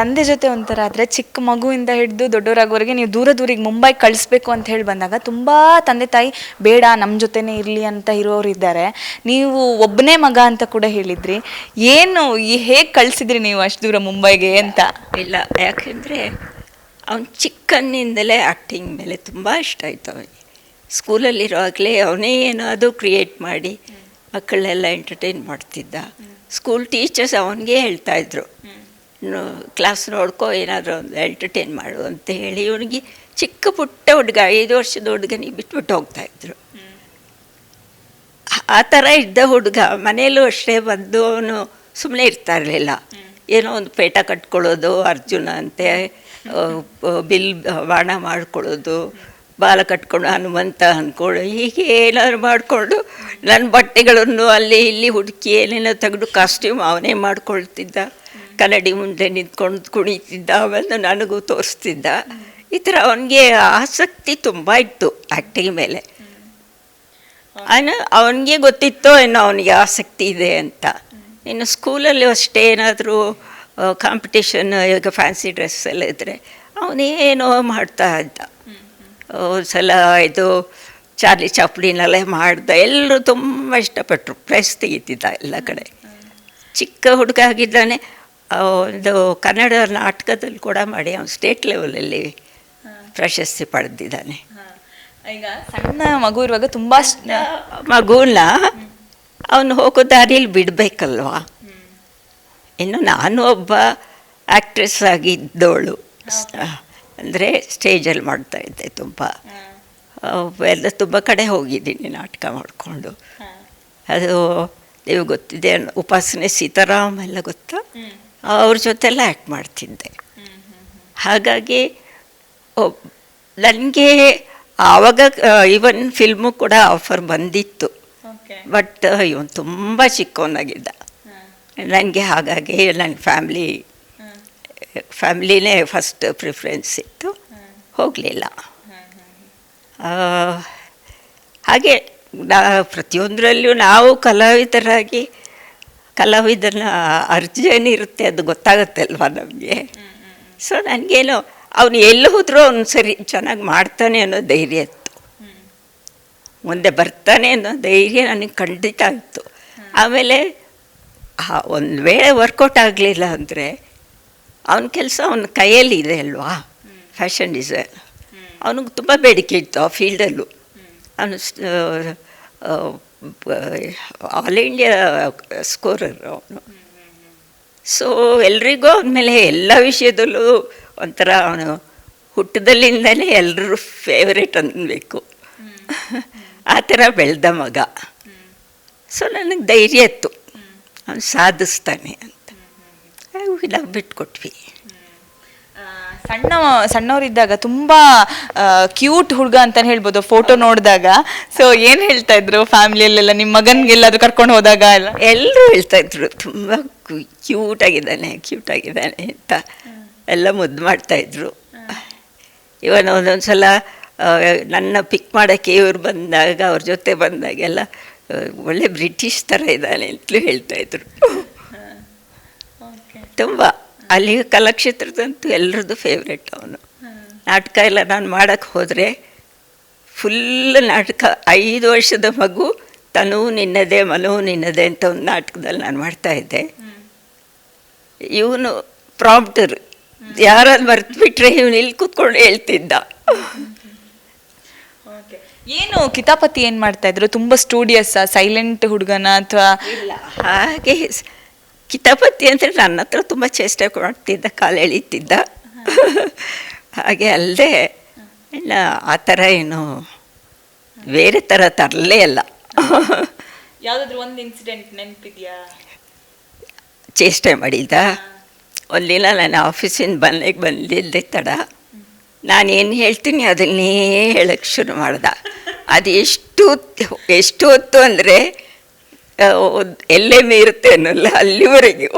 ತಂದೆ ಜೊತೆ ಒಂಥರ ಆದರೆ ಚಿಕ್ಕ ಮಗುವಿಂದ ಹಿಡಿದು ದೊಡ್ಡವರಾಗೋವರೆಗೆ ನೀವು ದೂರ ದೂರಿಗೆ ಮುಂಬೈ ಕಳಿಸ್ಬೇಕು ಅಂತ ಹೇಳಿ ಬಂದಾಗ ತುಂಬ ತಂದೆ ತಾಯಿ ಬೇಡ ನಮ್ಮ ಜೊತೆನೇ ಇರಲಿ ಅಂತ ಇರೋರು ಇದ್ದಾರೆ. ನೀವು ಒಬ್ಬನೇ ಮಗ ಅಂತ ಕೂಡ ಹೇಳಿದ್ರಿ. ಏನು ಹೇಗೆ ಕಳಿಸಿದ್ರಿ ನೀವು ಅಷ್ಟು ದೂರ ಮುಂಬೈಗೆ ಅಂತ? ಇಲ್ಲ ಯಾಕೆಂದರೆ ಅವನು ಚಿಕ್ಕನ್ನಿಂದಲೇ ಆ್ಯಕ್ಟಿಂಗ್ ಮೇಲೆ ತುಂಬ ಇಷ್ಟ ಆಯಿತು ಅವನಿಗೆ. ಸ್ಕೂಲಲ್ಲಿರುವಾಗಲೇ ಅವನೇ ಏನಾದರೂ ಕ್ರಿಯೇಟ್ ಮಾಡಿ ಮಕ್ಕಳನ್ನೆಲ್ಲ ಎಂಟರ್ಟೈನ್ ಮಾಡ್ತಿದ್ದ. ಸ್ಕೂಲ್ ಟೀಚರ್ಸ್ ಅವನಿಗೆ ಹೇಳ್ತಾಯಿದ್ರು ಕ್ಲಾಸ್ ನೋಡ್ಕೋ, ಏನಾದರೂ ಒಂದು ಎಂಟರ್ಟೈನ್ ಮಾಡು ಅಂತ ಹೇಳಿ ಇವನಿಗೆ ಚಿಕ್ಕ ಪುಟ್ಟ ಹುಡುಗ, ಐದು ವರ್ಷದ ಹುಡುಗನಿಗೆ ಬಿಟ್ಬಿಟ್ಟು ಹೋಗ್ತಾಯಿದ್ರು ಆ ಥರ ಇದ್ದ ಹುಡುಗ ಮನೆಯಲ್ಲೂ ಅಷ್ಟೇ ಬಂದು ಅವನು ಸುಮ್ಮನೆ ಇರ್ತಾ ಇರಲಿಲ್ಲ ಏನೋ ಒಂದು ಪೇಟ ಕಟ್ಕೊಳ್ಳೋದು, ಅರ್ಜುನ ಅಂತೆ ಬಿಲ್ ಬಾಣ ಮಾಡ್ಕೊಳ್ಳೋದು, ಬಾಲ ಕಟ್ಕೊಂಡು ಹನುಮಂತ ಅಂದ್ಕೊಂಡು ಹೀಗೆ ಏನಾದ್ರು ಮಾಡಿಕೊಂಡು ನನ್ನ ಬಟ್ಟೆಗಳನ್ನು ಅಲ್ಲಿ ಇಲ್ಲಿ ಹುಡುಕಿ, ಏನೇನೋ ತೆಗೆದು ಕಾಸ್ಟ್ಯೂಮ್ ಅವನೇ ಮಾಡ್ಕೊಳ್ತಿದ್ದ. ಕನ್ನಡಿ ಮುಂದೆ ನಿಂತ್ಕೊಂಡು ಕುಣಿತಿದ್ದ ಆಮೇಲೆ ನನಗೂ ತೋರಿಸ್ತಿದ್ದ. ಈ ಥರ ಅವನಿಗೆ ಆಸಕ್ತಿ ತುಂಬ ಇತ್ತು ಆ್ಯಕ್ಟಿಂಗ್ ಮೇಲೆ. ಅವನು ಅವನಿಗೆ ಗೊತ್ತಿತ್ತೋ ಏನೋ ಅವನಿಗೆ ಆಸಕ್ತಿ ಇದೆ ಅಂತ. ಇನ್ನು ಸ್ಕೂಲಲ್ಲಿ ಅಷ್ಟೇ ಏನಾದರೂ ಕಾಂಪಿಟೇಷನ್ ಈಗ ಫ್ಯಾನ್ಸಿ ಡ್ರೆಸ್ ಎಲ್ಲ ಇದ್ದರೆ ಅವನೇನೋ ಮಾಡ್ತಾ ಇದ್ದ. ಸಲ ಇದು ಚಾರ್ಲಿ ಚಾಪ್ಲಿನಲ್ಲೇ ಮಾಡ್ದ. ಎಲ್ಲರೂ ತುಂಬ ಇಷ್ಟಪಟ್ಟರು ಪ್ರೈಸ್ ತೆಗಿತಿದ್ದ ಎಲ್ಲ ಕಡೆ. ಚಿಕ್ಕ ಹುಡುಗ ಆಗಿದ್ದಾನೆ. ಒಂದು ಕನ್ನಡ ನಾಟಕದಲ್ಲಿ ಕೂಡ ಮಾಡಿ ಅವನು ಸ್ಟೇಟ್ ಲೆವೆಲಲ್ಲಿ ಪ್ರಶಸ್ತಿ ಪಡೆದಿದ್ದಾನೆ. ಈಗ ಸಣ್ಣ ಮಗು ಇರುವಾಗ ತುಂಬ ಮಗುನ ಅವನು ಹೋಗೋ ದಾರಿಯಲ್ಲಿ ಬಿಡಬೇಕಲ್ವಾ? ಇನ್ನು ನಾನು ಒಬ್ಬ ಆ್ಯಕ್ಟ್ರೆಸ್ ಆಗಿದ್ದವಳು. ಅಂದರೆ ಸ್ಟೇಜಲ್ಲಿ ಮಾಡ್ತಾ ಇದ್ದೆ ತುಂಬ. ಎಲ್ಲ ತುಂಬ ಕಡೆ ಹೋಗಿದ್ದೀನಿ ನಾಟಕ ಮಾಡಿಕೊಂಡು. ಅದು ನೀವು ಗೊತ್ತಿದೆ ಉಪಾಸನೆ ಸೀತಾರಾಮ್ ಎಲ್ಲ ಗೊತ್ತಾ? ಅವ್ರ ಜೊತೆಲ್ಲ ಆ್ಯಕ್ಟ್ ಮಾಡ್ತಿದ್ದೆ. ಹಾಗಾಗಿ ನನಗೆ ಆವಾಗ ಇವನ್ ಫಿಲ್ಮು ಕೂಡ ಆಫರ್ ಬಂದಿತ್ತು. ಬಟ್ ಇವನು ತುಂಬ ಚಿಕ್ಕವನಾಗಿದ್ದ. ನನಗೆ ಹಾಗಾಗಿ ನನ್ನ ಫ್ಯಾಮ್ಲಿ ಫ್ಯಾಮ್ಲಿನೇ ಫಸ್ಟ್ ಪ್ರಿಫರೆನ್ಸ್ ಇತ್ತು. ಹೋಗಲಿಲ್ಲ. ಹಾಗೆ ನಾ ಪ್ರತಿಯೊಂದರಲ್ಲೂ ನಾವು ಕಲಾವಿದರಾಗಿ ಕಲಾವಿದನ ಇರುತ್ತೆ ಅದು ಗೊತ್ತಾಗುತ್ತೆ ಅಲ್ವಾ ನಮಗೆ? ಸೊ ನನಗೇನು ಅವನು ಎಲ್ಲಿ ಹೋದ್ರೂ ಅವನು ಸರಿ, ಚೆನ್ನಾಗಿ ಮಾಡ್ತಾನೆ ಅನ್ನೋ ಧೈರ್ಯ ಇತ್ತು. ಮುಂದೆ ಬರ್ತಾನೆ ಅನ್ನೋ ಧೈರ್ಯ ನನಗೆ ಖಂಡಿತ ಇತ್ತು. ಆಮೇಲೆ ಒಂದು ವೇಳೆ ವರ್ಕೌಟ್ ಆಗಲಿಲ್ಲ ಅಂದರೆ ಅವನ ಕೆಲಸ ಅವನ ಕೈಯಲ್ಲಿ ಇದೆ ಅಲ್ವಾ? ಫ್ಯಾಷನ್ ಡಿಸೈನ್ ಅವನಿಗೆ ತುಂಬ ಬೇಡಿಕೆ ಇತ್ತು ಆ ಫೀಲ್ಡಲ್ಲೂ ಅವನು ಆಲ್ ಇಂಡಿಯಾ ಸ್ಕೋರರ್ ಅವನು. ಸೊ ಎಲ್ರಿಗೂ ಆದಮೇಲೆ ಮೇಲೆ ಎಲ್ಲ ವಿಷಯದಲ್ಲೂ ಒಂಥರ ಅವನು ಹುಟ್ಟದಲ್ಲಿಂದಲೇ ಎಲ್ಲರೂ ಫೇವ್ರೇಟ್ ಅನ್ಬೇಕು ಆ ಥರ ಬೆಳೆದ ಮಗ. ಸೊ ನನಗೆ ಧೈರ್ಯ ಇತ್ತು. ಅವನು ಸಾಧಿಸ್ತಾನೆ ಅಂತ. ಬಿಟ್ಕೊಟ್ವಿ. ಸಣ್ಣ ಸಣ್ಣವರಿದ್ದಾಗ ತುಂಬ ಕ್ಯೂಟ್ ಹುಡುಗ ಅಂತ ಹೇಳ್ಬೋದು ಫೋಟೋ ನೋಡಿದಾಗ. ಸೊ ಏನು ಹೇಳ್ತಾ ಇದ್ರು ಫ್ಯಾಮಿಲಿಯಲ್ಲೆಲ್ಲ ನಿಮ್ಮ ಮಗನ್ಗೆಲ್ಲಾದ್ರೂ ಕರ್ಕೊಂಡು ಹೋದಾಗ ಎಲ್ಲ? ಎಲ್ಲರೂ ಹೇಳ್ತಾ ಇದ್ರು ತುಂಬ ಕ್ಯೂಟ್ ಆಗಿದ್ದಾನೆ ಕ್ಯೂಟ್ ಆಗಿದ್ದಾನೆ ಅಂತ. ಎಲ್ಲ ಮುದ್ದು ಮಾಡ್ತಾ ಇದ್ರು. ಇವನ್ ಒಂದೊಂದು ಸಲ ನನ್ನ ಪಿಕ್ ಮಾಡೋಕ್ಕೆ ಇವ್ರು ಬಂದಾಗ ಅವ್ರ ಜೊತೆ ಬಂದಾಗೆಲ್ಲ ಒಳ್ಳೆ ಬ್ರಿಟಿಷ್ ಥರ ಇದ್ದಾನೆ ಅಂತಲೂ ಹೇಳ್ತಾ ಇದ್ರು. ತುಂಬ. ಅಲ್ಲಿ ಕಲಾಕ್ಷೇತ್ರದಂತೂ ಎಲ್ಲರದ್ದು ಫೇವ್ರೆಟ್ ಅವನು. ನಾಟಕ ಎಲ್ಲ ನಾನು ಮಾಡೋಕ್ಕೆ ಹೋದರೆ ಫುಲ್ ನಾಟಕ ಐದು ವರ್ಷದ ಮಗು ತನು ನಿನ್ನದೇ ಮನು ನಿನ್ನದೇ ಅಂತ ಒಂದು ನಾಟಕದಲ್ಲಿ ನಾನು ಮಾಡ್ತಾ ಇದ್ದೆ. ಇವನು ಪ್ರಾಂಪ್ಟರ್ ಯಾರಾದ್ರು ಮರೆತು ಬಿಟ್ಟರೆ ಇವನು ಇಲ್ಲಿ ಕೂತ್ಕೊಂಡು ಹೇಳ್ತಿದ್ದ. ಏನು ಕಿತಾಪತಿ ಏನು ಮಾಡ್ತಾ ಇದ್ರು? ತುಂಬ ಸ್ಟೂಡಿಯಸ್ ಸೈಲೆಂಟ್ ಹುಡುಗನ ಅಥವಾ ಹಾಗೆ ಕಿತಾಪತಿ ಅಂದರೆ ನನ್ನ ಹತ್ರ ತುಂಬ ಚೇಷ್ಟೆ ಮಾಡ್ತಿದ್ದ ಕಾಲು ಎಳೀತಿದ್ದ ಹಾಗೆ ಅಲ್ಲದೆ ಇಲ್ಲ ಆ ಥರ ಏನು ಬೇರೆ ಥರ ತರಲೇ ಅಲ್ಲ ಯಾವುದಾದ್ರೂ ಒಂದು ಇನ್ಸಿಡೆಂಟ್ ನೆನಪಿದೆಯಾ? ಚೇಷ್ಟೆ ಮಾಡಿದ್ದ. ಒಂದಿನ ನಾನು ಆಫೀಸಿಂದ ಬನ್ನಕ್ಕೆ ಬಂದಿದ್ದೆ ತಡ. ನಾನೇನು ಹೇಳ್ತೀನಿ ಅದನ್ನೇ ಹೇಳಕ್ಕೆ ಶುರು ಮಾಡ್ದೆ. ಅದು ಎಷ್ಟು ಎಷ್ಟು ಹೊತ್ತು ಅಂದರೆ ಎಲ್ಲೇ ಇರುತ್ತೆ ಅನ್ನೋಲ್ಲ, ಅಲ್ಲಿವರೆಗೆ.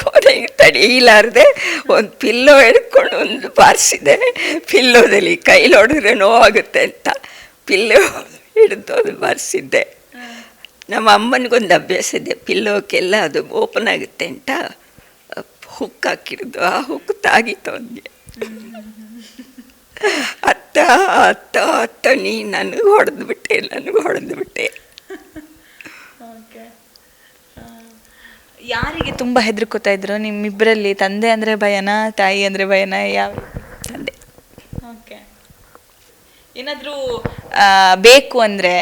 ಕೊನೆಗೆ ತಡೆಯಲಾರದೆ ಒಂದು ಪಿಲ್ಲೋ ಹಿಡ್ಕೊಂಡು ಒಂದು ಬಾರಿಸಿದೆ. ಪಿಲ್ಲೋದಲ್ಲಿ ಕೈಲಿ ಹೊಡೆದ್ರೆ ನೋವಾಗುತ್ತೆ ಅಂತ ಪಿಲ್ಲೋ ಹಿಡಿದು ಅದು ಬಾರಿಸಿದ್ದೆ. ನಮ್ಮ ಅಮ್ಮನಿಗೊಂದು ಅಭ್ಯಾಸ ಇದೆ ಪಿಲ್ಲೋಕ್ಕೆಲ್ಲ ಅದು ಓಪನ್ ಆಗುತ್ತೆ ಅಂತ ಹುಕ್ ಹಾಕಿರೋದು. ಆ ಹುಕ್ ತಾಗಿತ್ತು ಅವನಿಗೆ. ಅತ್ತ ಅತ್ತ ಅತ್ತ ನೀ ನನಗೆ ಹೊಡೆದ್ಬಿಟ್ಟೆ, ನನಗೆ ಹೊಡೆದು ಯಾರಿಗೆ ತುಂಬಾ ಹೆದರ್ಕೋತಾ ಇದ್ರು? ನಿಮ್ಮಿಬ್ಬರಲ್ಲಿ ತಂದೆ ಅಂದ್ರೆ ಭಯನಾ ತಾಯಿ ಅಂದ್ರೆ ಭಯನಾ? ಯಾವ ತಂದೆ? ಓಕೆ. ಏನಾದರೂ ಬೇಕು ಅಂದರೆ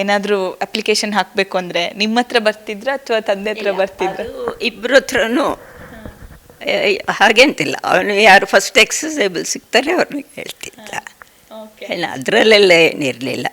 ಏನಾದರೂ ಅಪ್ಲಿಕೇಶನ್ ಹಾಕಬೇಕು ಅಂದರೆ ನಿಮ್ಮ ಹತ್ರ ಬರ್ತಿದ್ರ ಅಥವಾ ತಂದೆ ಹತ್ರ ಬರ್ತಿದ್ರ? ಇಬ್ಬರ ಹತ್ರನೂ. ಹಾಗೆಂತಿಲ್ಲ ಅವನು ಯಾರು ಫಸ್ಟ್ ಎಕ್ಸಸೈಬಲ್ ಸಿಗ್ತಾರೆ ಅವ್ರನ್ನ ಹೇಳ್ತಿದ್ದ ಅದರಲ್ಲೆಲ್ಲ ಏನಿರಲಿಲ್ಲ